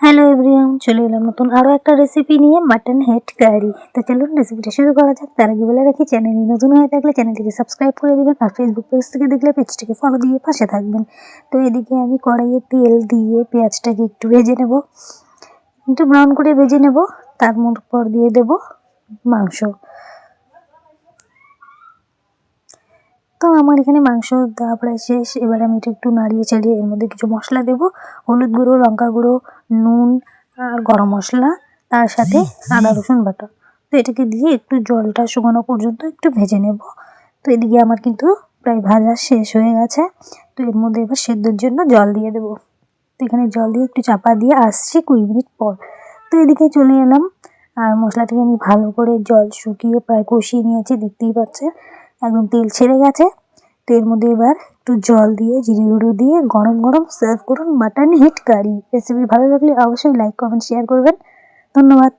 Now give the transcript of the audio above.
Hello everyone চলে এলাম নতুন আরও একটা রেসিপি নিয়ে মাটন হেড কারি তো চলুন রেসিপিটা শুরু করা যাক। তার আগে বলে রাখি চ্যানেলটি নতুন হয়ে থাকলে চ্যানেলটিকে সাবস্ক্রাইব করে দিবেন আর ফেসবুক পেজ থেকে দেখলে পেজটিকে ফলো দিয়ে পাশে থাকবেন। তো এদিকে আমি কড়াইয়ে তেল দিয়ে পেঁয়াজটাকে একটু ভেজে নেব। একটু ব্রাউন করে ভেজে নেব। তার পর দিয়ে দেব মাংস। তো আমার এখানে মাংস দেওয়া প্রায় শেষ। এবার আমি এটা একটু নাড়িয়ে চাড়িয়ে এর মধ্যে কিছু মশলা দেবো। হলুদ গুঁড়ো, লঙ্কা গুঁড়ো, নুন আর গরম মশলা, তার সাথে আদা, রসুন বাটা। তো এটাকে দিয়ে একটু জলটা শুকানো পর্যন্ত একটু ভেজে নেব। তো এদিকে আমার কিন্তু প্রায় ভাজা শেষ হয়ে গেছে। তো এর মধ্যে এবার সেদ্ধর জন্য জল দিয়ে দেবো। তো এখানে জল দিয়ে একটু চাপা দিয়ে আসছি কুড়ি মিনিট পর। তো এদিকে চলে এলাম। আর মশলাটাকে আমি ভালো করে জল শুকিয়ে প্রায় কষিয়ে নিয়েছি, দেখতেই পাচ্ছেন। একদম তেল ছেড়ে গেছে। তো এর মধ্যে এবার একটু জল দিয়ে, জিরে গুঁড়ো দিয়ে গরম গরম সার্ভ করুন মাটন হিট কারি রেসিপি ভালো লাগলে অবশ্যই লাইক কমেন্ট শেয়ার করবেন। ধন্যবাদ।